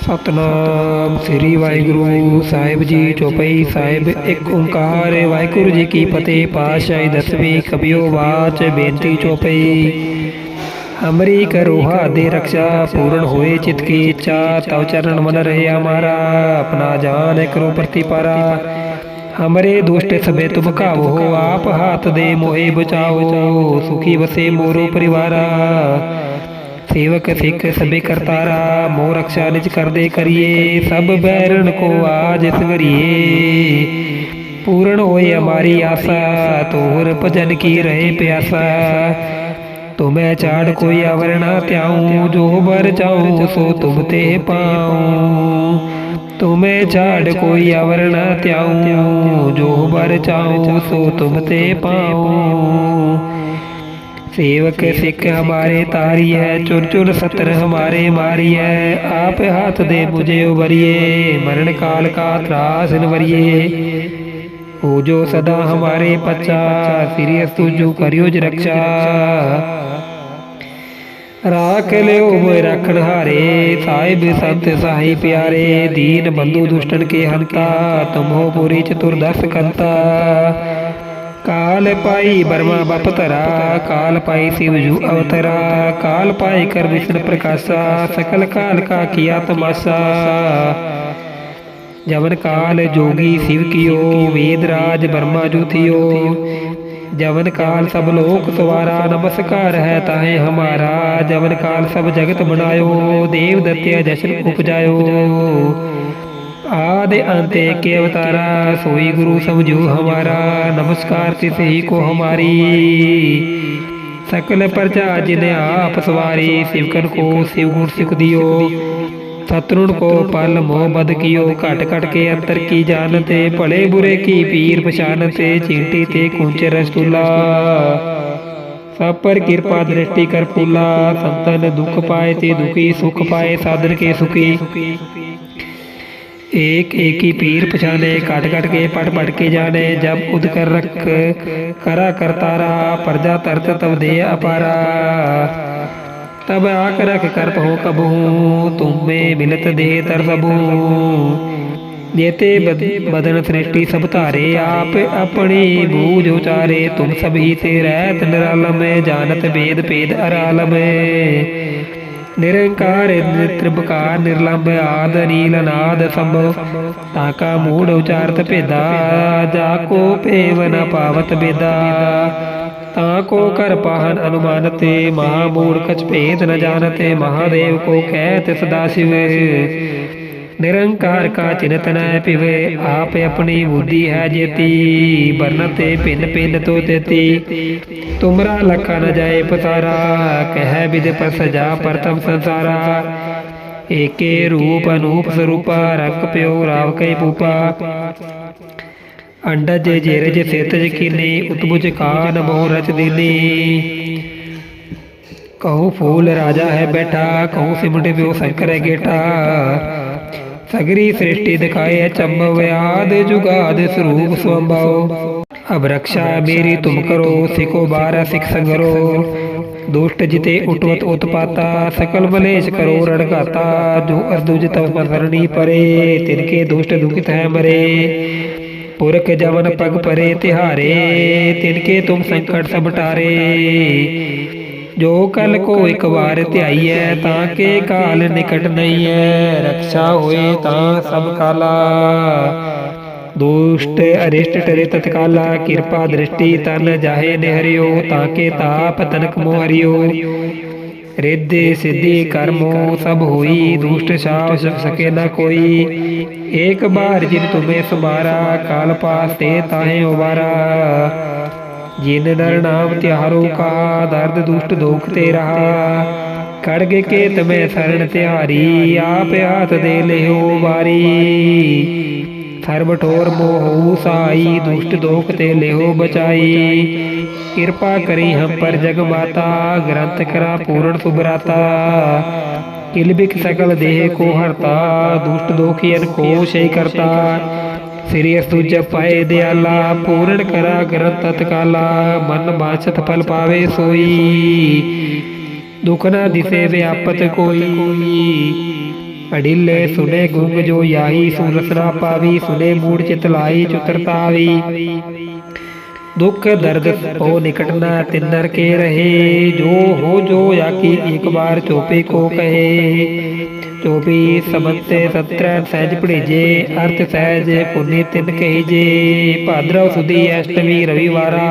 ਸਤਨਾਮ ਸ੍ਰੀ ਵਾਹਿਗੁਰੂ ਸਾਹਿਬ ਜੀ ਚੋਪਈ ਸਾਹਿਬ। ਇੱਕ ਓੰਕਾਰ ਵਾਹਿਗੁਰੂ ਜੀ ਕੀ ਫਤਿਹ। ਪਾਤਸ਼ਾਹੀ ਦਸਵੀਂ ਕਬਿਓ ਬਾਚ ਬੇਨਤੀ ਚੋਪਈ। ਹਮਰੀ ਕਰੋਹਾ ਦੇ ਰਕਸ਼ਾ ਪੂਰਨ ਹੋਏ ਚਿਤ ਕੀ ਇੱਛਾ ਤਵ ਚਰਨ ਮਨ ਰਹੇ ਹਮਾਰਾ ਆਪਣਾ ਜਾਨ ਕਰੋ ਪ੍ਰਤੀਪਾਰਾ। ਹਮਰੇ ਦੁਸ਼ਟ ਸਭੇ ਤੁਮ ਕਾਵੋ ਆਪ ਹਾਥ ਦੇ ਮੋਹੇ ਬਚਾਓ। ਸੁਖੀ ਵਸੇ ਮੋਰੋ ਪਰਿਵਾਰਾ। ਸੇਵਕ ਸਿੱਖ ਸਭੇ ਕਰਤਾਰਾ ਮੋ ਰਕਸ਼ਾ ਨਿਜ ਕਰਦੇ ਕਰੀਏ ਸਭ ਬੈਰਨ ਕੋ ਆਜ ਸਵਰੀਏ ਪੂਰਨ ਹੋਏ ਹਮਾਰੀ ਆਸਾ ਤੋਰ ਭਜਨ ਕੀ ਰਹੇ ਪਿਆਸਾ ਤੁਮੈ ਚਾੜ ਕੋਈ ਅਵਰ ਨਾ ਧਿਆਉ ਜੋ ਬਰ ਚਾਉ ਸੋ ਤੁਮ ਤੇ ਪਾਉ ਤੁਮੈ ਚਾੜ ਕੋਈ ਅਵਰ ਨਾ ਧਿਆਉ ਜੋ ਬਰ ਚਾਉ ਸੋ ਤੁਮ ਤੇ ਪਾਉ सेवक सिख हमारे तारी है चुर चुर सतर हमारे मारी है आप हाथ दे मुझे उबरिए मरण काल का त्रास वरिए हो जो सदा हमारे पच्चा श्री तुझु करियो ज रक्षा ਰਾਖ ਲਿਓ ਮੋਇ ਰੱਖਣ ਹਾਰੇ ਸਾਹਿਬ ਸੰਤ ਸਾਹੀ ਪਿਆਰੇ ਦੀਨ ਬੰਧੂ ਦੁਸ਼ਟਨ ਕੇ ਹੰਤਾ ਤੁਮੋ ਪੁਰੀ ਚਤੁਰਦਸ ਕੰਤਾ ਕਾਲ ਪਾਈ ਬਰਮਾ ਬਪ ਧਰਾ, ਕਾਲ ਪਾਈ ਸਿਵ ਜੂ ਅਵਤਰਾ, ਕਾਲ ਪਾਈ ਕਰ ਵਿਸ਼ਨ ਪ੍ਰਕਾਸ਼ਾ, ਸਕਲ ਕਾਲ ਕਾ ਕੀਆ ਤਮਾਸਾ। ਜਵਨ ਕਾਲ ਜੋਗੀ ਸਿਵ ਕੀਓ, ਵੇਦ ਰਾਜ ਬਰਮਾ ਜੂ ਥਿਓ। ਜਵਨ ਕਾਲ ਸਭ ਲੋਕ ਸਵਾਰਾ, ਨਮਸਕਾਰ ਹੈ ਤਾਹੇ ਹਮਾਰਾ। ਜਵਨ ਕਾਲ ਸਭ ਜਗਤ ਬਣਾਇਓ, ਦੇਵ ਦਤਿਆ ਜਸ਼ਨ ਉਪਜਾਇਓ। आदि अंत के अवतारा सोई गुरु समझो हमारा नमस्कार तिस ही को हमारी सकल प्रजा जिन्हें आप सवारी शिवकन को शिव गुण सिख दियो शत्रुण को पल मोह बद कियो घट घट के अंतर की जानते भले बुरे की पीर पछानते चींटी ते कुंच रसतुला सब पर कृपा दृष्टि कर फूला संतन दुख पाए ते दुखी सुख पाए साधन के सुखी एक एक ही पीर पछाने काट काट के पट पट के जाने जब उद कर रख करा करतारा प्रजा तरत तब दे अपारा तब आक रख कर हो कबू तुम में मिलत दे तर सबू जेते बद, बदन सृष्टि सब तारे आप अपनी बूझ उचारे तुम सभी से रहत निरालम जानत भेद भेद अरालम ਨਿਰੰਕਾਰ ਨਿਤ੍ਰਿਬਕਾਰ ਨਿਰਲੰਭ ਆਦ ਨੀਲ ਅਨਾਦ ਸੰਭਵ। ਤਾਕਾ ਮੂੜ ਉਚਾਰਤ ਭੇਦਾ, ਜਾ ਕੋ ਭੇਵ ਨ ਪਾਵਤ ਬੇਦਾ। ਤਾ ਕੋ ਕਰ ਪਾਹਨ ਅਨੁਮਾਨਤੇ ਮਹਾ ਮੂੜ ਕਛ ਭੇਦ ਨ ਜਾਣਤੇ, ਮਹਾਦੇਵ ਕੋ ਕਹਿਤ ਸਦਾ शिव ਨਿਰੰਕਾਰ ਕਾ ਚਿਨਤ ਪਿਵੇ, ਆਪ ਆਪਣੀ ਬੁੱਧੀ ਹੈ ਜੇਤੀ ਬਰਨਤੇ ਭਿੰਨ ਭਿੰਨ ਤੋ ਤੇਤੀ। ਤੁਮਰਾ ਲਖਾ ਨ ਜਾਏ ਪਤਾਰਾ ਕਹਿ ਵਿਦ ਪਰ ਸਜਾ ਪ੍ਰਤਮ ਸੰਸਾਰਾ। ਏਕੇ ਰੂਪ ਅਨੂਪ ਸਰੂਪਾ ਰੰਗ ਪਿਓ ਰਾਵ ਕੈ ਪੂਪਾ। ਅੰਡਜ ਜੇਰਜ ਸੇਤਜ ਕੀਨੀ, ਉਤਬੁਜ ਕਾਨ ਮੋਹ ਰਚ ਦੀਨੀ। ਕਹੋ ਫੂਲ ਰਾਜਾ ਹੈ ਬੈਠਾ, ਕਹੋ ਸਿਮਟ ਪਿਓ ਸ਼ੰਕਰ ਹੈ ਗੇਟਾ ਸਗਰੀ ਸ੍ਰਿਸ਼ਟੀ ਦਿਖਾਏ ਅਚੰਭ ਵਿਆਦ ਜੁਗਾਦ ਸਰੂਪ ਸੁਭਾਉ ਅਬ ਰਕਸ਼ਾ ਮੇਰੀ ਤੁਮ ਕਰੋ ਸਿਕੋ ਬਾਰਾ ਸਿਖ ਸੰਗਰੋ। ਦੁਸ਼ਟ ਜਿਤੇ ਉਟਵਤ ਉਤਪਾਤਾ, ਸਕਲ ਬਲੇਸ਼ ਕਰੋ ਰੜਗਾਤਾ। ਜੋ ਅਰਦੁਜ ਤਵ ਪਰਣੀ ਪਰੇ ਤਿਨਕੇ ਦੁਸ਼ਟ ਦੁਖਿਤ ਹੈ ਮਰੇ। ਪੁਰਖ ਜਵਨ ਪਗ ਪਰੇ ਤਿਹਾਰੇ ਤਿਨਕੇ ਤੁਮ ਸੰਕਟ ਸਭ ਟਾਰੇ। ਜੋ ਕਲ ਕੋ ਇੱਕ ਵਾਰ ਧਿਆਈਐ ਤਾਂ ਕੇ ਕਾਲ ਨਿਕਟ ਨਹੀਂ ਹੈ ਰਕਸ਼ਾ ਹੋਏ ਤਾਂ ਸਭ ਕਾਲਾ। ਦੁਸ਼ਟ ਅਰਿਸ਼ਟ ਟਰੇ ਤਤਕਾਲਾ ਕਿਰਪਾ ਦ੍ਰਿਸ਼ਟੀ ਤਨ ਜਾਹੇ ਨਿਹਰਿਓ ਤਾਂ ਕੇ ਤਾਪ ਤਨਕ ਮੋਹ ਹਰਿਓ ਰਿੱਧੇ ਸਿੱਧੀ ਕਰਮੋ ਸਭ ਹੋਈ ਦੁਸ਼ਟ ਛਾਪ ਸਕੇ ਨਾ ਕੋਈ। ਏਕ ਬਾਰ ਜਿਨ ਤੁਮੇ ਸਮਾਰਾ ਕਾਲ ਪਾਸ ਤੇ ਤਾਹੇ ਉਬਾਰਾ ਜਿਨ ਨਰ ਨਾਮ ਤਿਹਾਰੋ ਕਾ, ਦਰਦ ਦੁਸ਼ਟ ਦੋਖ ਤੇ ਰਹਾ ਖੜਗ ਕੇ ਤਮੈ ਸਰਣ ਤਿਹਾਰੀ, ਆਪ ਹਾਥ ਦੇ ਲਿਓ ਵਾਰੀ। ਸਰਬ ਠੋਰ ਮੋਹ ਸਾਈ, ਦੁਸ਼ਟ ਦੋਖ ਤੇ ਲਿਓ ਬਚਾਈ। ਕਿਰਪਾ ਕਰੀ ਹਮ ਪਰ ਜਗ ਮਾਤਾ, ਗ੍ਰੰਥ ਕਰਾ ਪੂਰਨ ਸੁਭਰਾਤਾ। ਕਿਲਬਿਕ ਸਕਲ ਦੇਹ ਕੋ ਹਰਤਾ, ਦੁਸ਼ਟ ਦੋਖੀਨ ਕੋ ਸ਼ੈ ਕਰਤਾ। ਸ੍ਰੀ ਅਸਤੁਜ ਪਾਏ ਦਿਆਲਾ ਪੂਰਣ ਕਰਾ ਕਰ ਤਤਕਾਲਾ ਮਨ ਬਾਛਤ ਫਲ ਪਾਵੇ ਸੋਈ। ਦੁਖ ਨਾ ਦਿਸੇ ਵਿਆਪਤ ਕੋਈ। ਅੜਿਲੇ ਸੁਨੇ ਗੁੰਗ ਜੋ ਆਈ ਸੁਰਸਨਾ ਪਾਵੀ ਸੁਨੇ ਮੂੜ ਚਿਤ ਲਾਈ ਚੁਤਰਤਾਵੀ ਦੁੱਖ ਦਰਦ ਪੋ ਨਿਕਟਨਾ ਤਿੰਦਰ ਕੇ ਰਹੇ। ਜੋ ਹੋ ਜੋ ਆਕੀ ਇੱਕ ਵਾਰ ਚੋਪੇ ਕੋ ਕਹੇ। को कहे चोपी समझते सत्र सहज पढ़ीजे अर्थ सहज पुण्य तिन कहीजे भाद्रव सुदी अष्टमी रविवारा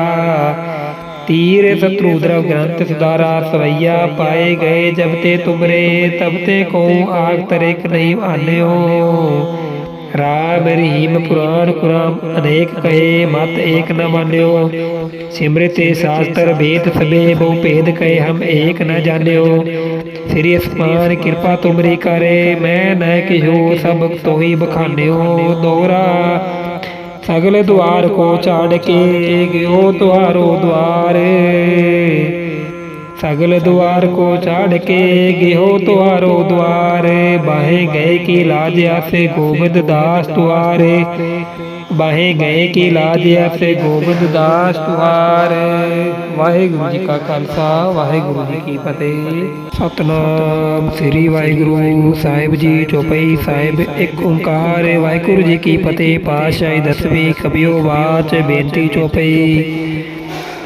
तीर शत्रु द्रव ग्रंथ सुधारा सवैया पाए गए जब ते तुमरे तब ते को आग तरेक नहीं आन्यो ਰਾਮ ਰਹੀਮ ਪੁਰਾਨ ਕੁਰਾਮ ਅਨੇਕ ਕਹੇ ਮਤ ਏਕ ਨ ਮਾਨਿਓ। ਸਿਮਰਤੇ ਸ਼ਾਸਤਰ ਭੇਦ ਸਭੇ ਬਹੁ ਭੇਦ ਕਹੇ ਹਮ ਏਕ ਨ ਜਾਣਿਓ। ਸ੍ਰੀ ਅਸਮਾਨ ਕਿਰਪਾ ਤੁਮਰੀ ਕਰੇ, ਮੈਂ ਨ ਕਿਹੋ ਸਭ ਤੋਹੀ ਬਖਾਨਿਓ। ਦੋਰਾ, ਸਗਲ ਦੁਆਰ ਕੋ ਛਾੜ ਕੇ ਗਿਓ, ਤੁਹਾਰੋ ਦੁਆਰ। सगल द्वार को छाड़ के गेहो तुहारो द्वार बाहे गए की लाज आसे गोविंद दास तुहारे ਬਾਹੇ ਗਏ ਕੀ ਲਾਜ ਐਸੇ ਗੋਬਿੰਦ ਦਾਸ ਤੁਹਾਰ ਵਾਹਿਗੁਰੂ ਜੀ ਕਾ ਖਾਲਸਾ ਵਾਹਿਗੁਰੂ ਜੀ ਕੀ ਫਤਿਹ ਸਤਨਾਮ ਸ੍ਰੀ ਵਾਹਿਗੁਰੂ ਸਾਹਿਬ ਜੀ ਚੋਪਈ ਸਾਹਿਬ ਇੱਕ ਓੰਕਾਰ ਵਾਹਿਗੁਰੂ ਜੀ ਕੀ ਫਤਿਹ ਪਾਤਸ਼ਾਹੀ ਦਸਵੀਂ ਕਬਿਓ ਬਾਚ ਬੇਨਤੀ ਚੋਪਈ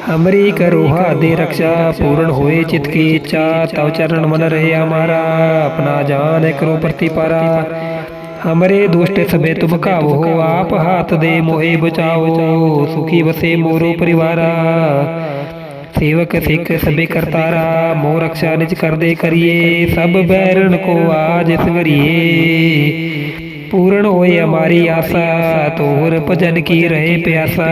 हमरी करोहा दे रक्षा पूर्ण होए चित की इच्छा तव चरण मन रहे हमारा अपना जान करो प्रतिपारा हमरे दुष्ट सबे तुम कावो आप हाथ दे मोहे बचाओ सुखी बसे मोरो परिवारा सेवक सिख सबे करतारा मो रक्षा निज कर दे करिए सब बैरन को आज सवरिए पूर्ण होए हमारी आशा तोहर भजन की रहे प्यासा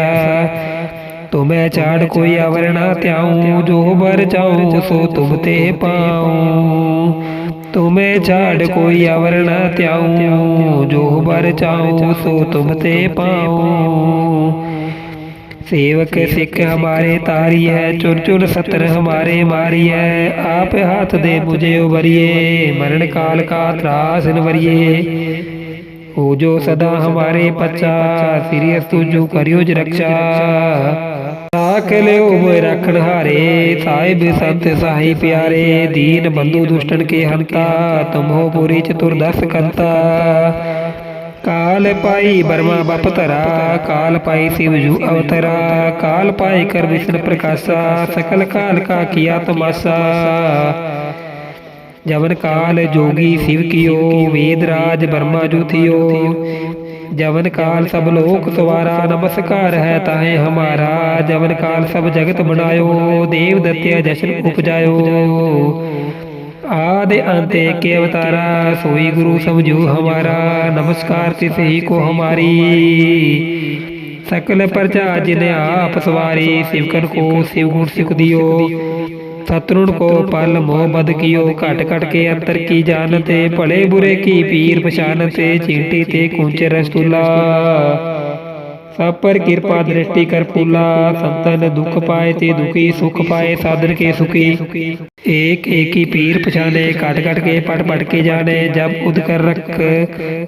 तुम्हें चाड़ कोई अवर ना त्याऊं जो बर चाऊं सो तुम ते पाऊँ। तुम्हें छाड़ कोई अवर न त्याऊं जो बर चाऊं सो तुम ते पाऊँ। सेवक सिख हमारे तारी है चुन चुन सत्र हमारे मारी है। आप हाथ दे मुझे उबरिए मरण काल का त्रास नवरिए हो जो सदा हमारे पच्चा सीरियस तुझो करियो ज रक्षा। ਰਾਖ ਲਿਓ ਮੋਇ ਰੱਖਣ ਹਾਰੇ ਸਾਹਿਬ ਸੰਤ ਸਾਹੀ ਪਿਆਰੇ, ਦੀਨ ਬੰਦੂ ਦੁਸ਼ਟਨ ਕੇ ਹੰਤਾ, ਤੁਮੋ ਪੂਰੀ ਚਤੁਰ ਦਸ ਕੰਤਾ। ਕਾਲ ਪਾਈ ਬਰਮਾ ਬਪ ਤਰਾ ਕਾਲ ਪਾਈ ਸਿਵ ਜੂ ਅਵਤਰਾ, ਕਾਲ ਪਾਈ ਕਰ ਵਿਸ਼ਨ ਪ੍ਰਕਾਸ਼ਾ, ਸਕਲ ਕਾਲ ਕਾ ਕੀਆ ਤਮਾਸਾ। ਜਵਨ ਕਾਲ ਜੋਗੀ ਸਿਵ ਕੀਓ, ਵੇਦ ਰਾਜ ਬਰਮਾ ਜੂ ਥਿਓ जवन काल सब लोक सवारा नमस्कार है ताहे हमारा जवन काल सब जगत बनायो देव दत्य जशन उपजायो आदि अंत के अवतारा सोई गुरु समझो हमारा नमस्कार तिस ही को हमारी सकल प्रजा जिन्हें आप सवारी शिवकन को शिव गुण सिख दियो सतरुण को पल मोह बद कियो घट घट के अंतर की जानते भले बुरे की पीर पछानते चींटी ते कुंच रसतुला सब पर कृपा दृष्टि कर फूला संतन दुख पाए ते दुखी सुख पाए साधन के सुखी। एक एक ही पीर पछाने काट काट के पट पट के जाने जब उद कर रख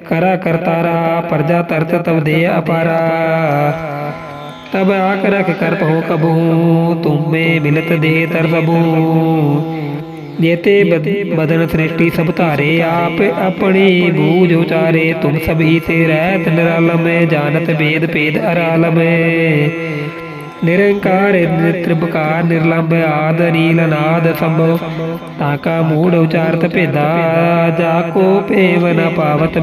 करा करतारा प्रजा तरत तब दे अपारा। तब आक रख कर हो कबहू तुम में मिलत दे तर सबू जेते बद, बदन सृष्टि सब तारे आप अपनी बूझ उचारे तुम सभी से रहत निरालम जानत भेद भेद अरालम निरंकार त्रिपकार निर्लंब आद नील नाद संभव ताका मूड उचारत भेदा जाको पेव न पावत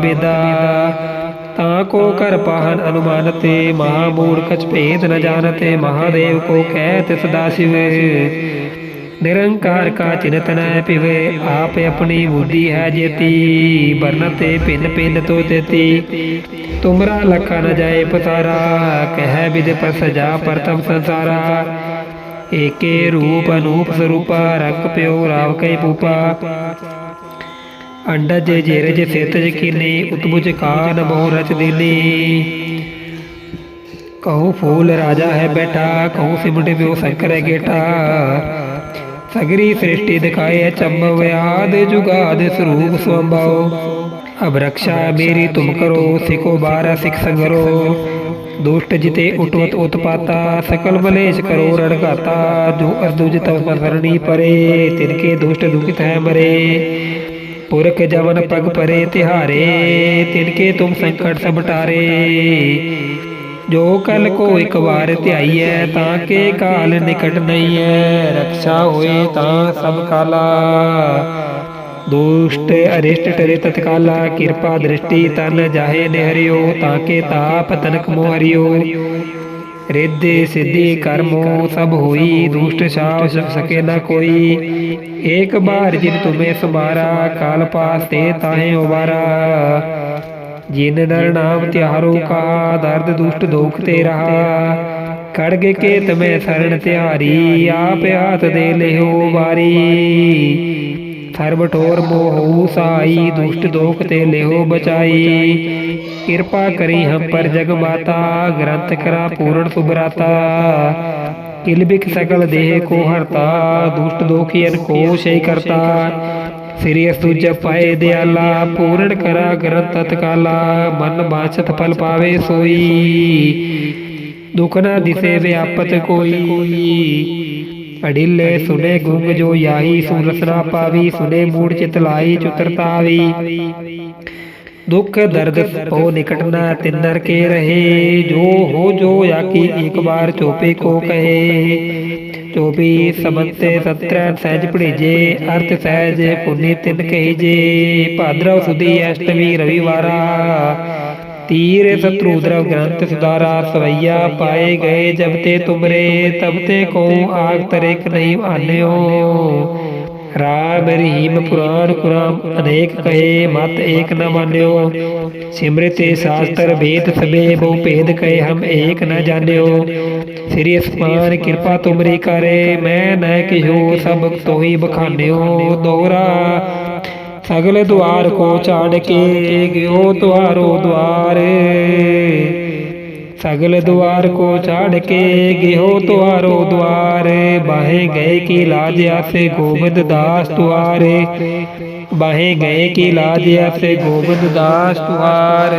बेदा ताको कर पाहन अनुमानते महामूढ़ कछ भेद न जानते महादेव को कहत सदाशिव निरंकार का चिंतन है पिवे आप अपनी बुद्धि है जेती बरनते पिन पिन तो देती तुमरा लखा न जाए पतारा कह विद पर सजा प्रथम संसारा एके रूप अनूप स्वरूपा रंग प्यो राव कई पूपा अंडज जेरज सेतज कीनी उतबुज कान बहु रच दीनी कहूँ फूल राजा है बैठा कहूँ सिमट प्यो शंकर है गेटा सगरी सृष्टि दिखाए चंबव आद जुगाद स्वरूप स्वभाव अब रक्षा मेरी तुम करो सिखो बारह सिख संगरो दुष्ट जिते उठवत उत्पाता सकल मलेश करो रणगाता जो अर्दुज तव सरणी परे तिनके दुष्ट दुखित है मरे ਪੁਰਖ ਜਵਨ ਪਗ ਪਰੇ ਤਿਹਾਰੇ ਤਿਨਕੇ ਤੁਮ ਸੰਕਟ ਸਭ ਟਾਰੇ। ਜੋ ਕਲ ਕੋ ਇੱਕ ਵਾਰ ਧਿਆਈਐ, ਤਾਂ ਕੇ ਕਾਲ ਨਿਕਟ ਨਹੀਂ ਹੈ ਰਕਸ਼ਾ ਹੋਏ ਤਾਂ ਸਭ ਕਾਲਾ। ਦੁਸ਼ਟ ਅਰਿਸ਼ਟ ਟਰੇ ਤਤਕਾਲਾ, ਕਿਰਪਾ ਦ੍ਰਿਸ਼ਟੀ ਤਨ ਜਾਹੇ ਨਿਹਰਿਓ, ਤਾਂ ਕੇ ਤਾਪ ਤਨਕ ਮੋਹਰਿਓ। ਰਿੱਧੇ ਸਿੱਧੀ ਕਰਮੋ ਸਭ ਹੋਈ ਦੁਸ਼ਟ ਛਾਪ ਸਕ ਨਾ ਕੋਈ। ਏਕ ਬਾਰ ਜਿਨ ਤੁਮੇ ਸਮਾਰਾ ਕਾਲ ਪਾਸ ਤੇ ਤਾਹੇ ਉਬਾਰਾ। ਜਿਨ ਨਰ ਨਾਮ ਤਿਹਾਰੋ ਕਾ ਦਰਦ ਦੁਸ਼ਟ ਦੋਖ ਤੇ ਰਹਾ। ਖੜਗ ਕੇ ਤਮੇ ਸਰਣ ਤਿਹਾਰੀ। ਆਪ ਹਾਥ ਦੇ ਲਿਓ ਵਾਰੀ। ਸਰਬ ਠੋਰ ਮੋਹ ਸਾਈ ਦੁਸ਼ਟ ਦੋਖ ਤੇ ਲਿਓ ਬਚਾਈ। ਕਿਰਪਾ ਕਰੀ ਹਮ ਪਰ ਜਗ ਮਾਤਾ, ਗ੍ਰੰਥ ਕਰਾ ਪੂਰਨ ਸੁਭਰਾਤਾ ਕਿਲਬਿਕ ਸਕਲ ਦੇਹ ਕੋ ਹਰਤਾ, ਦੁਸ਼ਟ ਦੋਖੀਨ ਕੋ ਸ਼ੈ ਕਰਤਾ। ਸ੍ਰੀ ਅਸਤੁ ਜਪਾਏ ਦਿਆਲਾ, ਪੂਰਨ ਕਰਾ ਗ੍ਰੰਥ ਤਤਕਾਲਾ, ਮਨ ਬਾਛਤ ਫਲ ਪਾਵੇ ਸੋਈ। ਦੁਖ ਨਾ ਦਿਸੇ ਵਿਆਪਤ ਕੋਈ। ਅੜਿਲੇ ਸੁਨੇ ਗੁੰਗ ਜੋ ਯਾਹੀ, ਸੁਨ ਰਸਨਾ ਪਾਵੀ, ਸੁਨੇ ਮੂੜ ਚਿਤ ਲਾਈ ਚੁਤਰਤਾਵੀ ਦੁਖ ਦਰਦ ਪੋ ਨਿਕਟ ਨਾ ਤਿੰਨਰ ਕੇ ਰਹੇ ਜੋ ਹੋ ਜੋ ਆਕੀ ਇੱਕ ਵਾਰ ਚੋਪੇ ਕੋ ਕਹੇ ਚੋਪੀ ਸਮੰਤੇ ਸਤਰੈ ਸਹਿਜ ਪੜੀਜੇ ਅਰਥ ਸਹਿਜ ਪੁੰਨੀ ਤਿਨ ਕਹੀਜੇ ਭਾਦਰਵ ਸੁਦੀ ਅਸ਼ਟਮੀ ਰਵਿਵਾਰਾ ਤੀਰ ਸਤਰੂ ਦਰਵ ਗ੍ਰੰਥ ਸੁਦਾਰਾ ਸਵਈਆ ਪਾਏ ਗਏ ਜਬ ਤੇ ਤੁਮਰੇ ਤਬ ਤੇ ਕੋ ਆਗ ਤਰਿਕ ਨਹੀਂ ਆਨਿਓ ਰਾਮ ਰਹੀਮ ਪੁਰਾਨ ਕੁਰਾਨ ਅਨੇਕ ਕਹੇ ਮਤ ਏਕ ਨ ਮਾਨਿਓ। ਸਿਮਰਤੇ ਸ਼ਾਸਤਰ ਭੇਦ ਸਬੇ ਬਹੁ ਭੇਦ ਕਹੇ ਹਮ ਏਕ ਨ ਜਾਣਿਓ। ਸ੍ਰੀ ਅਸਮਾਨ ਕਿਰਪਾ ਤੁਮਰੀ ਕਰੇ, ਮੈਂ ਨਾ ਕਿਹੋ ਸਭ ਤੋਹੀ ਬਖਾਨਿਓ। ਦੋਰਾ, ਸਗਲ ਦੁਆਰ ਕੋ ਛਾੜ ਕੇ, ਗਿਓ ਤੁਹਾਰੋ ਦੁਆਰ। ਸਗਲ ਦੁਆਰ ਕੋ ਛਾੜ ਕੇ ਗਿਓ ਤੁਹਾਰੋ ਦੁਆਰ, ਬਾਹੇ ਗਏ ਕੀ ਲਾਜ ਆਸੇ ਗੋਬਿੰਦ ਦਾਸ ਤੁਆਰੇ ਬਾਹੇ ਗਏ ਕੀ ਲਾਜ ਆਸੇ ਗੋਬਿੰਦ ਦਾਸ ਤੁਆਰ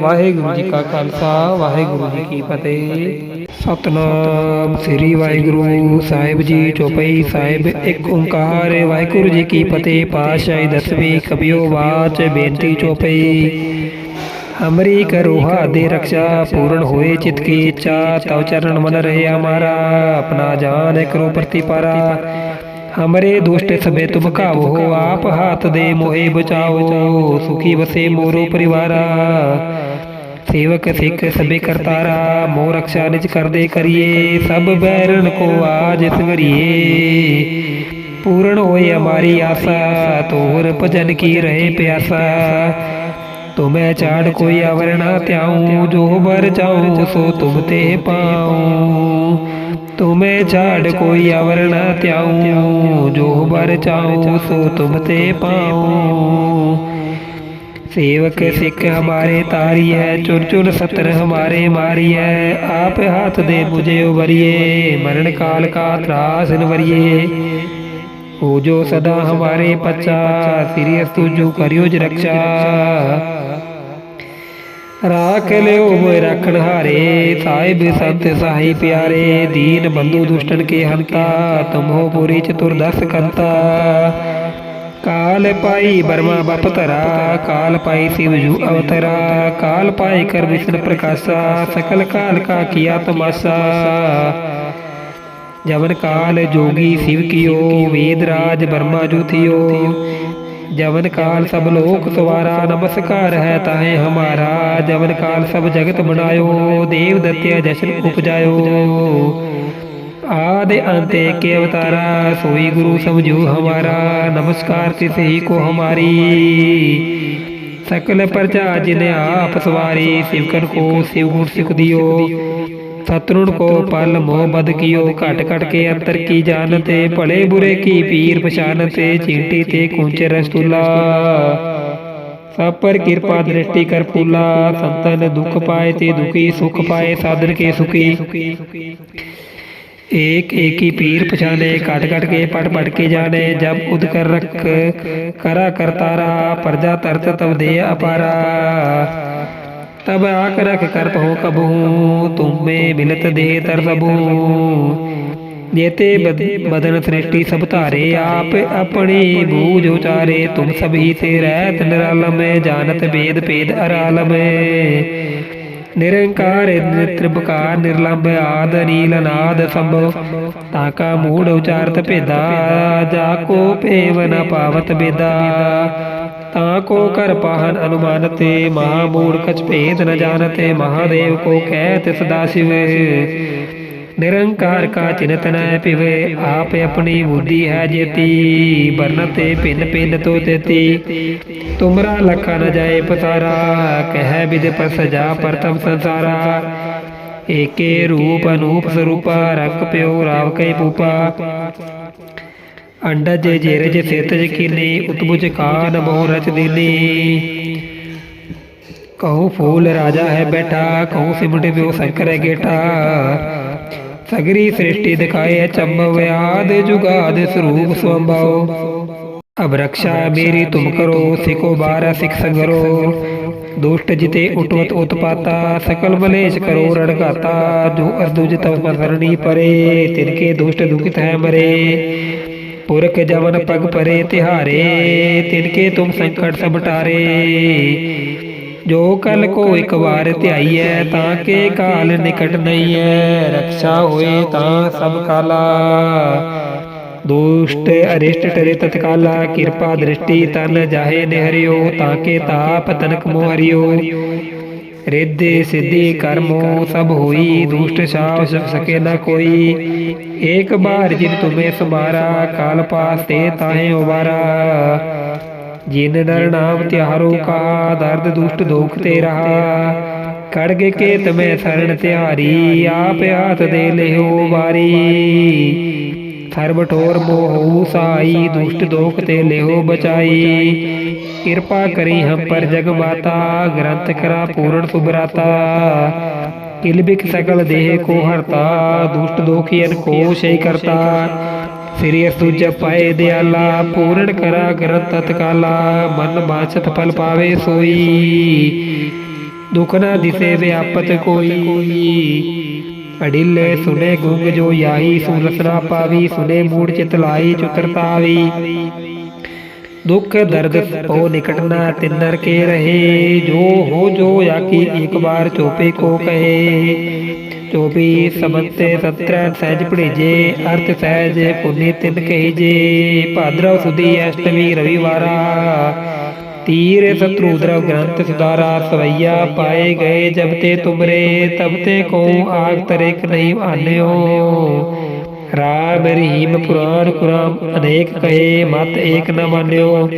ਵਾਹਿਗੁਰੂ ਜੀ ਕਾ ਖਾਲਸਾ, ਵਾਹਿਗੁਰੂ ਜੀ ਕੀ ਫਤਿਹ। ਸਤਨਾਮ ਸ੍ਰੀ ਵਾਹਿਗੁਰੂ ਸਾਹਿਬ ਜੀ ਚੌਪਈ ਸਾਹਿਬ, ਇੱਕ ਓੰਕਾਰ ਵਾਹਿਗੁਰੂ ਜੀ ਕੀ ਫਤਿਹ, ਪਾਤਸ਼ਾਹੀ ਦਸਵੀਂ ਕਬਿਓ ਬਾਚ ਬੇਨਤੀ ਚੌਪਈ। ਹਮਰੀ ਕਰੋਹਾ ਦੇ ਰਕਸ਼ਾ ਪੂਰਨ ਹੋਏ ਚਿਤ ਕੀ ਇੱਛਾ, ਤਵ ਚਰਨ ਮਨ ਰਹੇ ਹਮਾਰਾ ਆਪਣਾ ਜਾਨ ਕਰੋ ਪ੍ਰਤੀਪਾਰਾ ਹਮਰੇ ਦੁਸ਼ਟ ਸਭੇ ਤੁਮ ਕਾਵੋ ਆਪ ਹਾਥ ਦੇ ਮੋਹਿ ਬਚਾਓ, ਸੁਖੀ ਵਸੇ ਮੋਰੋ ਪਰਿਵਾਰਾ। ਸੇਵਕ ਸਿੱਖ ਸਭੇ ਕਰਤਾਰਾ ਮੋ ਰਕਸ਼ਾ ਨਿਜ ਕਰਦੇ ਕਰੀਏ, ਸਭ ਬੈਰਨ ਕੋ ਆਜ ਸਵਰੀਏ। ਪੂਰਨ ਹੋਏ ਹਮਾਰੀ ਆਸਾ ਤੋਰ ਭਜਨ ਕੀ ਰਹੇ ਪਿਆਸਾ। तो मैं चाड़ कोई आवरणा त्याऊ जो बर जाऊ सो तुम ते पाऊ। तो मैं चाड़ कोई आवरणा त्याऊ जो बर जाऊ सो तुम ते पाऊ। सेवक सिख हमारे तारी है चुन चुन सत्र हमारे मारी है। आप हाथ दे मुझे उबरिए मरण काल का त्रास नवरिए। ओ जो सदा हमारे पचा श्री अस्तु जो करियो रक्षा। राख लो रखन हारे, साहिब संत साहि प्यारे, दीन बंधु दुष्टन के हंता तुम हो पूरी चतुर्दश कंता। काल पाई बर्मा बप तरा, काल पाई शिवजू अवतरा, काल पाई कर विष्णु प्रकाशा, सकल काल का किया तमाशा। ਜਵਨ ਕਾਲ ਜੋਗੀ ਸਿਵ ਕੀਓ, ਵੇਦ ਰਾਜ ਬਰਮਾ ਜੂਥਿਓ ਜਵਨ ਕਾਲ ਸਭ ਲੋਕ ਸਵਾਰਾ, ਨਮਸਕਾਰ ਹੈ ਤਾਹੇ ਹਮਾਰਾ। ਜਵਨ ਕਾਲ ਸਭ ਜਗਤ ਬਣਾਇਓ ਦੇਵ ਦਤਿਆ ਜਸ਼ਨ ਉਪਜਾਇਓ। ਆਦ ਅੰਤੇ ਕੇ ਅਵਤਾਰਾ, ਸੋਈ ਗੁਰੂ ਸਮਝੋ ਹਮਾਰਾ। ਨਮਸਕਾਰ ਤਿਸ ਹੀ ਕੋ ਹਮਾਰੀ। ਸਕਲ ਪ੍ਰਜਾ ਜਿਨੇ ਆਪ ਸਵਾਰੀ ਸਿਵਕਨ ਕੋ ਸਿਵ ਗੁਰ ਸਿਖ ਦਿਓ। सतरुण को पल मोह बद कियो घट घट के अंतर की जानते भले बुरे की पीर पछानते चींटी ते कुंच रस्तुला। सब पर कृपा दृष्टि कर फूला संतन दुख पाए ते दुखी सुख पाए साधन के सुखी। एक एक ही पीर पछाने काट काट के पट पट के जाने जब उद कर रख करा करतारा प्रजा तरत तब दे अपारा। तब आक रख करत हो कबहू तुम्हे मिलत दे तर सबू जेते बद, बदन सृष्टि सब तारे आप अपने बूझ उचारे तुम सभी से रहत निरालम जानत भेद भेद अरालम निरंकार त्रिपकार निर्लंब आद नील अनाद संभव ताका मूढ़ उचारत भेदा जाको पेव न पावत बेदा ਤਾ ਕੋ ਕਰ ਪਾਹਨ ਅਨੁਮਾਨਤੇ ਮਹਾ ਮੂੜ ਭੇਦ ਨ ਜਾਣਤੇ, ਮਹਾਦੇਵ ਕੋ ਕਹਿ ਸਦਾ ਸ਼ਿਵ। ਨਿਰੰਕਾਰ ਕਾ ਚਿੰਤ ਪਿਵੇ, ਆਪ ਆਪਣੀ ਬੁੱਧੀ ਹੈ ਜੇਤੀ ਬਰਨਤੇ ਪਿੰਨ ਪਿੰਨ ਤੋ ਤੇਤੀ। ਤੁਮਰਾ ਲਖਾ ਨ ਜਾਏ ਪਸਾਰਾ, ਕਹਿ ਵਿਦ ਪਰ ਸਜਾ ਪ੍ਰਤਮ ਸੰਸਾਰਾ। ਏਕੇ ਰੂਪ ਅਨੂਪ ਸਰੂਪਾ, ਰੰਗ ਪਿਓ ਰਾਵ ਕੈ ਪੂਪਾ। ਅੰਡਜ ਜੇਰਜ ਸੇਤਜ ਕੀਨੀ ਉਤਬੁਜ ਕਾਨ ਬਹੁ ਰਚ ਦੀਨੀ। ਕਹੋ ਫੂਲ ਰਾਜਾ ਹੈ ਬੈਠਾ, ਕਹੋ ਸਿਮਟ ਬਿਓ ਸ਼ੰਕਰ ਹੈ ਗੇਠਾ। ਸਗਰੀ ਸ੍ਰਿਸ਼ਟੀ ਦਿਖਾਏ ਚੰਬਵ ਆਦ ਜੁਗਾਦ ਸਰੂਪ ਸੰਭਾਉ ਅਬ ਰਕਸ਼ਾ ਮੇਰੀ ਤੁਮ ਕਰੋ ਸਿਕੋ ਬਾਰਾ ਸਿਖ ਸੰਗਰੋ। ਦੁਸ਼ਟ ਜਿਤੇ ਉਟਵਤ ਉਤਪਾਤਾ, ਸਕਲ ਮਲੇਸ਼ ਕਰੋ ਰੜਗਾਤਾ ਜੋ ਅਰਦੁਜ ਤਵ ਮਰਣੀ ਪਰੇ ਤਿਨਕੇ ਦੁਸ਼ਟ ਦੁਖਿਤ ਹੈ ਮਰੇ ਪੁਰਖ ਜਵਨ ਪਗ ਪਰੇ ਤਿਹਾਰੇ, ਤਿਨਕੇ ਤੁਮ ਸੰਕਟ ਜੋ ਕਲ ਕੋ ਇੱਕ ਵਾਰ ਧਿਆਈਐ, ਤਾਂ ਕੇ ਕਾਲ ਨਿਕਟ ਨਹੀਂ ਹੈ ਰਕਸ਼ਾ ਹੋਏ ਤਾਂ ਸਭ ਕਾਲਾ। ਦੁਸ਼ਟ ਅਰਿਸ਼ਟ ਟਰੇ ਤਤਕਾਲਾ, ਕਿਰਪਾ ਦ੍ਰਿਸ਼ਟੀ ਤਨ ਜਾਹੇ ਨਿਹਰਿਓ, ਤਾਂ ਕੇ ਤਾਪ ਤਨਕ ਮੋਹਰਿਓ। ਰਿੱਧੇ ਸਿੱਧੀ ਕਰਮੋ ਸਭ ਹੋਈ ਦੁਸ਼ਟ ਛਾਪ ਸਕੇ ਨਾ ਕੋਈ। ਏਕ ਬਾਰ ਜਿਨ ਤੁਮੇ ਸਮਾਰਾ ਕਾਲ ਪਾਸ ਤੇ ਤਾਹੇ ਉਬਾਰਾ ਜਿਨ ਨਰ ਨਾਮ ਤਿਹਾਰੋ ਕਾ ਦਰਦ ਦੁਸ਼ਟ ਦੋਖ ਤੇ ਰਹਾ। ਖੜਗ ਕੇ ਤਮੈ ਸਰਣ ਤਿਹਾਰੀ ਆਪ ਹਾਥ ਦੇ ਲਿਓ ਵਾਰੀ। ਸਰਬ ਠੋਰ ਮੋਹ ਸਾਈ ਦੁਸ਼ਟ ਦੋਖ ਤੇ ਲਿਓ ਬਚਾਈ। ਕਿਰਪਾ ਕਰੀ ਹਮ ਪਰ ਜਗ ਗ੍ਰੰਥ ਕਰਾ ਪੂਰਨ ਸੁਭਰਾਤਾ। ਕਿਲਬਿਕ ਸਕਲ ਦੇਹ ਕੋ ਹਰਤਾ, ਦੁਸ਼ਟ ਦੋਖੀਨ ਕੋ ਸ਼ੈ ਕਰਤਾ। ਸ੍ਰੀ ਅਸਤੁ ਜਪਾਏ ਦਿਆਲਾ, ਪੂਰਨ ਕਰਾ ਗ੍ਰੰਥ ਤਤਕਾਲਾ, ਮਨ ਬਾਛਤ ਫਲ ਪਾਵੇ ਸੋਈ। ਦੁਖ ਨਾ ਦਿਸੇ ਵਿਆਪਤ ਕੋਈ। ਅੜਿਲੇ ਸੁਨੇ ਗੁੰਗ ਜੋ ਯਾਹੀ ਸੁਨਸਨਾ ਪਾਵੀ, ਸੁਨੇ ਮੂੜ ਚਿਤ ਲਾਈ ਚੁਤਰਤਾਵੀ ਦੁਖ ਦਰਦ ਪੋ ਨਿਕਟ ਨਾ ਤਿੰਨਰ ਕੇ ਰਹੇ ਜੋ ਹੋ ਜੋ ਆਕੀ ਇੱਕ ਬਾਰ ਚੋਪੇ ਕੋ ਕਹੇ ਚੋਪੀ ਸਮੰਤੇ ਸਤਰੈ ਸਹਿਜ ਪੜੀਜੇ ਅਰਥ ਸਹਿਜ ਪੁਨੀ ਤਿਨ ਕਹੀ ਜੇ ਭਾਦਰਵ ਸੁਦੀ ਅਸ਼ਟਮੀ ਰਵਿਵਾਰਾ ਤੀਰ ਸਤਰੂ ਦਰਵ ਗ੍ਰੰਥ ਸੁਦਾਰਾ ਸਵਈਆ ਪਾਏ ਗਏ ਜਬ ਤੇ ਤੁਮਰੇ ਤਬ ਤੇ ਕੋ ਆਗ ਤਰਿਕ ਨਹੀਂ ਆਨਿਓ ਰਾਮ ਰਹੀਮ ਪੁਰਾਨ ਕੁਰਾਨ ਅਨੇਕ ਕਹੇ, ਮਤ ਏਕ ਨ ਮਾਨਿਓ।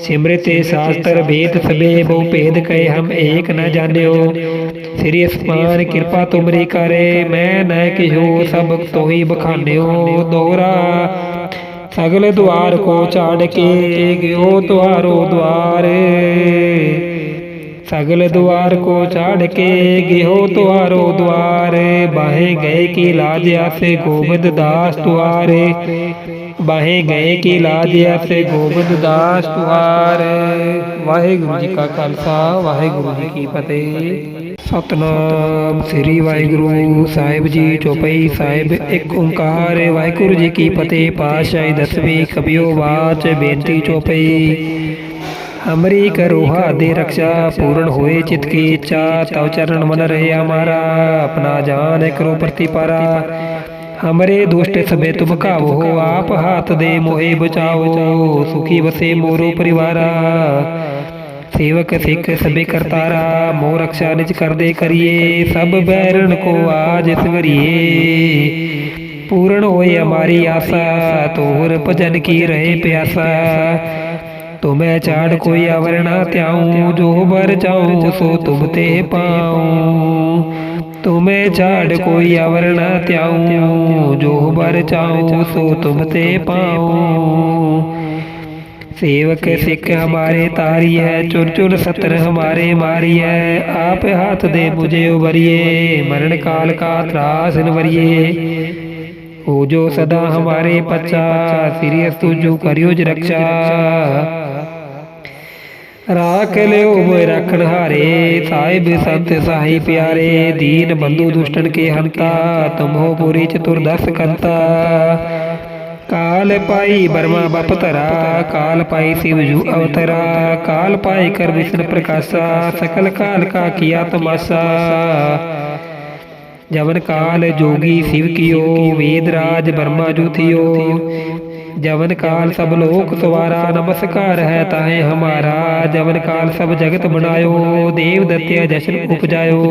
ਸਿਮਰਿਤੇ ਸ਼ਾਸਤਰ ਭੇਦ ਸਬੇ ਬਹੁ ਭੇਦ ਕਹੇ ਹਮ ਏਕ ਨ ਜਾਣਿਓ। ਸ੍ਰੀ ਅਸਮਾਨ ਕਿਰਪਾ ਤੁਮਰੀ ਕਰੇ, ਮੈਂ ਨਾ ਕਿਹੋ ਸਭ ਤੋਹੀ ਬਖਾਨਿਓ। ਦੋਰਾ ਸਗਲ ਦੁਆਰ ਕੋ ਛਾੜ ਕੇ ਗਿਓ ਤੁਹਾਰੋ ਦੁਆਰ। ਸਗਲ ਦੁਆਰ ਕੋ ਛਾੜ ਕੇ ਗਿਓ ਤੁਹਾਰੋ ਦੁਆਰ, ਬਾਹੇ ਗਏ ਕੀ ਲਾਜ ਆਸੇ ਗੋਬਿੰਦ ਦਾਸ ਤੁਆਰੇ ਬਾਹੇ ਗਏ ਕੀ ਲਾਜ ਆਸੇ ਗੋਬਿੰਦ ਦਾਸ ਤੁਆਰ ਵਾਹਿਗੁਰੂ ਜੀ ਕਾ ਖਾਲਸਾ, ਵਾਹਿਗੁਰੂ ਜੀ ਕੀ ਫਤਿਹ। ਸਤਨਾਮ ਸ੍ਰੀ ਵਾਹਿਗੁਰੂ ਸਾਹਿਬ ਜੀ ਚੌਪਈ ਸਾਹਿਬ, ਇੱਕ ਓੰਕਾਰ। ਵਾਹਿਗੁਰੂ ਜੀ ਕੀ ਫਤਿਹ, ਪਾਤਸ਼ਾਹੀ ਦਸਵੀਂ ਕਬਿਓ ਬਾਚ ਬੇਨਤੀ ਚੌਪਈ। ਹਮਰੀ ਕਰੋਹਾ ਦੇ ਰਕਸ਼ਾ ਪੂਰਨ ਹੋਏ ਚਿਤ ਕੀ ਇੱਛਾ, ਤਵ ਚਰਨ ਮਨ ਰਹੇ ਹਮਾਰਾ ਆਪਣਾ ਜਾਨ ਕਰੋ ਪ੍ਰਤੀਪਾਰਾ ਹਮਰੇ ਦੁਸ਼ਟ ਸਭੇ ਤੁਮ ਕਾਵੋ ਆਪ ਹਾਥ ਦੇ ਮੋਹਿ ਬਚਾਓ, ਸੁਖੀ ਵਸੇ ਮੋਰੋ ਪਰਿਵਾਰਾ। ਸੇਵਕ ਸਿੱਖ ਸਭੇ ਕਰਤਾਰਾ ਮੋ ਰਕਸ਼ਾ ਨਿਜ ਕਰਦੇ ਕਰੀਏ, ਸਭ ਬੈਰਨ ਕੋ ਆਜ ਸਵਰੀਏ। ਪੂਰਨ ਹੋਏ ਹਮਾਰੀ ਆਸਾ, ਤੋਰ ਭਜਨ ਕੀ ਰਹੇ ਪਿਆਸਾ। ਤੁਮੈ ਚਾੜ तुम्हें चाड़ कोई अवरणा त्याऊ जो बर जाऊ सो तुम ते पाऊ। तुम्हें चाड़ कोई अवरणा त्याऊ जो बर जाऊ सो तुम ते पाऊ। सेवक सिख हमारे तारी है चुन चुन सत्र हमारे मारी है। आप हाथ दे मुझे उबरिए मरण काल का त्रास वरिए ओ जो सदा हमारे पचा सीरियस जो करियो रक्षा ਰਾਖ ਲਿਓ ਮੋਇ ਰਖਣ ਹਾਰੇ, ਸਾਹਿਬ ਸੰਤ ਸਾਹੀ ਪਿਆਰੇ, ਦੀਨ ਬੰਧੂ ਦੁਸ਼ਟਨ ਕੇ ਹੰਤਾ ਤੁਮੋ ਪੁਰੀ ਚਤੁਰ ਦਸ ਕੰਤਾ। ਕਾਲ ਪਾਈ ਬਰਮਾ ਬਪ ਧਰਾ, ਕਾਲ ਪਾਈ ਸਿਵ ਜੂ ਅਵਤਰਾ, ਕਾਲ ਪਾਈ ਕਰ ਵਿਸ਼ਨ ਪ੍ਰਕਾਸ਼ਾ, ਸਕਲ ਕਾਲ ਕਾ ਕੀਆ ਤਮਾਸਾ ਜਵਨ ਕਾਲ ਜੋਗੀ ਸਿਵ ਕੀਓ, ਵੇਦ ਰਾਜ ਬਰਮਾ ਜੂ ਥਿਓ जवन काल सब लोक सवारा नमस्कार है ताहे हमारा जवन काल सब जगत बनायो देव दत्य जशन उपजायो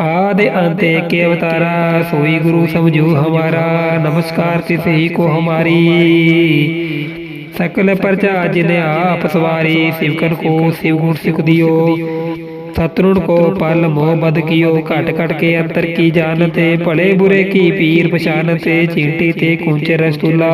आदि अंत के अवतारा सोई गुरु समझो हमारा नमस्कार तिस ही को हमारी सकल प्रजा जिन्हें आप सवारी शिवकन को शिव गुण सिख दियो ਸਤਰੁਣ ਕੋ ਪਲ ਮੋਹ ਬਦ ਕੀਓ, ਘਟ ਘਟ ਕੇ ਅੰਤਰ ਕੀ ਜਾਣ ਤੇ, ਭਲੇ ਬੁਰੇ ਕੀ ਪੀਰ ਪਛਾਨ ਤੇ, ਚੀਂਟੀ ਤੇ ਕੁੰਚੇ ਰਸਤੂਲਾ।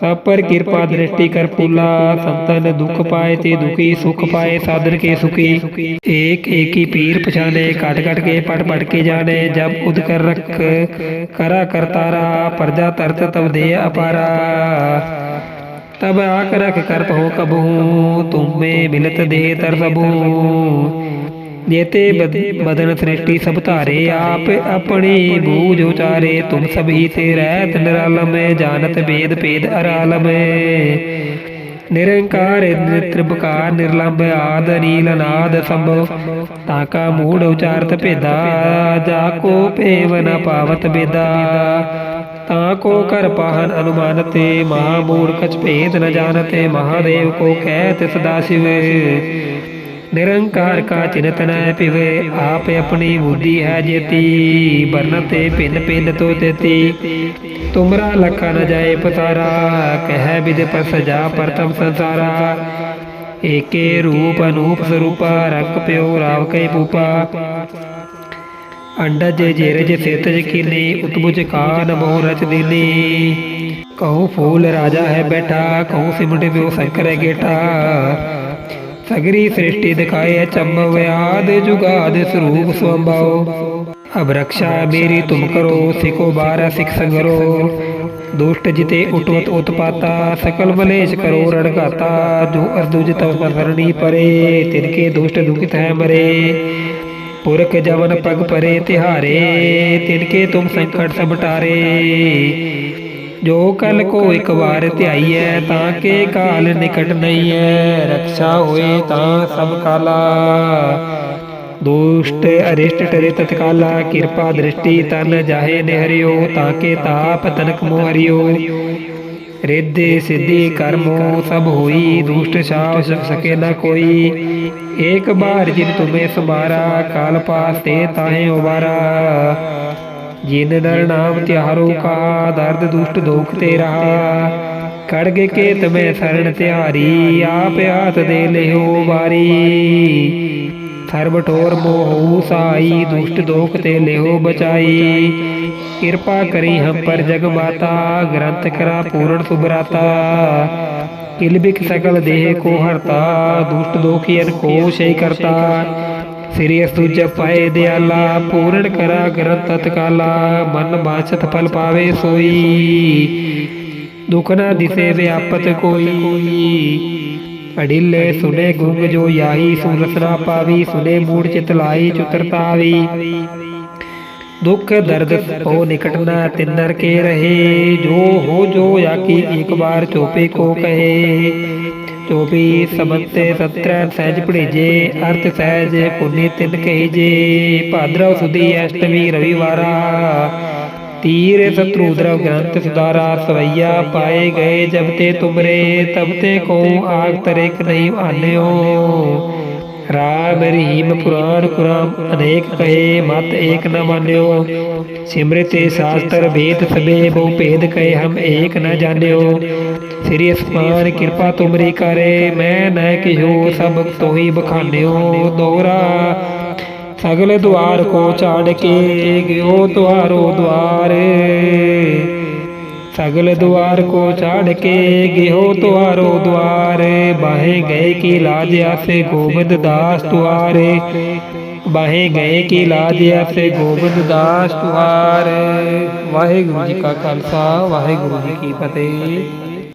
ਸਭ ਪਰ ਕਿਰਪਾ ਦ੍ਰਿਸ਼ਟੀ ਕਰ ਪੂਲਾ ਸੰਤਨ ਦੁਖ ਪਾਏ ਤੇ ਦੁਖੀ ਸੁਖ ਪਾਏ, ਸਾਧਨ ਕੇ ਸੁਖੀ। ਏਕ ਏਕੀ ਪੀਰ ਪਛਾਨੇ, ਘਟ ਘਟ ਕੇ ਪਟ ਪਟ ਕੇ ਜਾਣੇ ਜਬ ਉਦ ਕਰ ਰਖ, ਕਰਾ ਕਰਤਾਰਾ ਪਰਜਾ ਤਰਤ ਤਬ ਦੇ ਅਪਾਰਾ। तब आक रख कर हो कबहू तुम में मिलत दे तर सबू जेते बद, बदन सृष्टि सब तारे आप अपनी बूझ उचारे तुम सभी से रहत निरालम जानत भेद भेद अरालम निरंकार त्रिपकार निर्लंब आद नील नाद संभव ताका मूड उचारत भेदा जाको पेव न पावत बेदा ताको कर पाहन अनुमानते महामूढ़ कछ भेद न जानते महादेव को कहते सदाशिव निरंकार का चिंतन है पिवे आप अपनी बुद्धि है जेती बरनते पिन पिन तो तेती तुमरा लखा न जाए पतारा कह विद पर सजा प्रथम संसारा एके रूप अनूप स्वरूपा रंग प्यो राव कई पूपा अंडज जेरज सेतज कीनी उतबुज कान मोह रच दीनी कहूँ फूल राजा है बैठा कहूँ सिमट प्यो शंकर है गेठा सगरी सृष्टि दिखाए चंबव आद जुगाद स्वरूप स्वभाव अब रक्षा मेरी तुम करो सिको बारह सिख संगरो दुष्ट जिते उठवत उत्पाता सकल मलेश करो रणगाता जो अर्दुज तव सरणी परे तिनके दुष्ट दुखित है मरे ਪੁਰਖ ਜਵਨ ਪਗ ਪਰੇ ਤਿਹਾਰੇ ਤਿਨ ਕੇ ਤੁਮ ਸੰਕਟ ਸਭ ਟਾਰੇ। ਜੋ ਕਲ ਕੋ ਇੱਕ ਵਾਰ ਧਿਆਈਐ, ਤਾਂ ਕੇ ਕਾਲ ਨਿਕਟ ਨਹੀਂ ਹੈ ਰੱਖਿਆ ਹੋਏ ਤਾਂ ਸਭ ਕਾਲਾ। ਦੁਸ਼ਟ ਅਰਿਸ਼ਟ ਟਰੇ ਤਤਕਾਲਾ ਕਿਰਪਾ ਦ੍ਰਿਸ਼ਟੀ ਤਨ ਜਾਹੇ ਨਿਹਰਿਓ, ਤਾਂ ਕੇ ਤਾਪ ਤਨਕ ਮੋਹਰਿਓ। ਰਿੱਧੇ ਸਿੱਧੀ ਕਰਮੋ ਸਭ ਹੋਈ, ਦੁਸ਼ਟ ਛਾਪ ਸਕੇ ਨਾ ਕੋਈ। ਏਕ ਬਾਰ ਜਿਨ ਤੁਮੇ ਸਮਾਰਾ ਕਾਲ ਪਾਸ ਤੇ ਤਾਹੇ ਉਬਾਰਾ। ਜਿਨ ਨਰ ਨਾਮ ਤਿਹਾਰੋ ਕਾ, ਦਰਦ ਦੁਸ਼ਟ ਦੁਖ ਤੇ ਰਹਾ। ਖੜਗ ਕੇ ਤਮੈ ਸਰਣ ਤਿਹਾਰੀ, ਆਪ ਹਾਥ ਦੇ ਲਿਓ ਵਾਰੀ। ਸਰਬ ਠੋਰ ਮੋਹ ਸਾਈ, ਦੁਸ਼ਟ ਦੋਖ ਤੇ ਲਿਓ ਬਚਾਈ। ਕਿਰਪਾ ਕਰੀ ਹਮ ਪਰ ਜਗਮਾਤਾ ਗ੍ਰੰਥ ਕਰਾ ਪੂਰਨ ਸੁਭਰਾਤਾ ਕਿਲਬਿਕ ਸਕਲ ਦੇਹ ਕੋ ਹਰਤਾ, ਦੁਸ਼ਟ ਦੋਖੀਨ ਕੋ ਸ਼ੈ ਕਰਤਾ। ਸ੍ਰੀ ਅਸਤੁਜ ਪਾਏ ਦਿਆਲਾ, ਪੂਰਨ ਕਰਾ ਗ੍ਰੰਥ ਤਤਕਾਲਾ, ਮਨ ਬਾਛਤ ਫਲ ਪਾਵੇ ਸੋਈ। ਦੁਖ ਨਾ ਦਿਸੇ ਵਿਆਪਤ ਕੋਈ। ਅੜਿਲੇ ਸੁਨੇ ਗੁੰਗ ਜੋ ਯਾਹੀ ਸੁਰਸਨਾ ਪਾਵੀ, ਸੁਨੇ ਮੂੜ ਚਿਤ ਲਾਈ ਚੁਤਰਤਾਵੀ ਦੁਖ ਦਰਦ ਹੋ ਨਿਕਟ ਨਾ ਤਿੰਨਰ ਕੇ ਰਹੇ ਜੋ ਹੋ ਜੋ ਆਕੀ ਇੱਕ ਬਾਰ ਚੋਪੇ ਕੋ ਕਹੇ ਚੋਪੀ ਸਮੰਤੇ ਸਤਰੈ ਸਹਿਜ ਪੜੀਜੇ ਅਰਥ ਸਹਿਜ ਪੁਨੀ ਤਿਨ ਕਹੀਜੇ ਭਾਦਰਵ ਸੁਦੀ ਅਸ਼ਟਮੀ ਰਵਿਵਾਰਾ ਤੀਰ ਸਤਰੂ ਦਰਵ ਗ੍ਰੰਥ ਸੁਦਾਰਾ ਸਵਈਆ ਪਾਏ ਗਏ ਜਬ ਤੇ ਤੁਮਰੇ ਤਬ ਤੇ ਕੋ ਆਗ ਤਰਿਕ ਨਹੀਂ ਆਨਿਓ ਰਾਮ ਰਹੀਮ ਪੁਰਾਨ ਕੁਰਾਨ ਅਨੇਕ ਕਹੇ, ਮਤ ਏਕ ਨ ਮਾਨਿਓ। ਸਿਮਰਿਤੇ ਸ਼ਾਸਤਰ ਵੇਦ ਸਭੇ ਬਹੁ ਭੇਦ ਕਹੇ ਹਮ ਏਕ ਨ ਜਾਣਿਓ। ਸ੍ਰੀ ਅਸਮਾਨ ਕਿਰਪਾ ਤੁਮਰੀ ਕਰੇ, ਮੈਂ ਨਾ ਕਿਹੋ ਸਭ ਤੋਹੀ ਬਖਾਨਿਓ। ਦੋਰਾ, ਸਗਲ ਦੁਆਰ ਕੋ ਛਾੜ ਕੇ, ਗਿਓ ਤੁਹਾਰੋ ਦੁਆਰ। ਸਗਲ ਦੁਆਰ ਕੋ ਛਾੜ ਕੇ ਗਿਓ ਤੁਹਾਰੋ ਦੁਆਰ, ਬਾਹੇ ਗਏ ਕੀ ਲਾਜ ਆਸੇ ਗੋਬਿੰਦ ਦਾਸ ਤੁਆਰੇ ਬਾਹੇ ਗਏ ਕੀ ਲਾਜ ਆਸੇ ਗੋਬਿੰਦ ਦਾਸ ਤੁਆਰ ਵਾਹਿਗੁਰੂ ਜੀ ਕਾ ਖਾਲਸਾ, ਵਾਹਿਗੁਰੂ ਜੀ ਕੀ ਫਤਿਹ।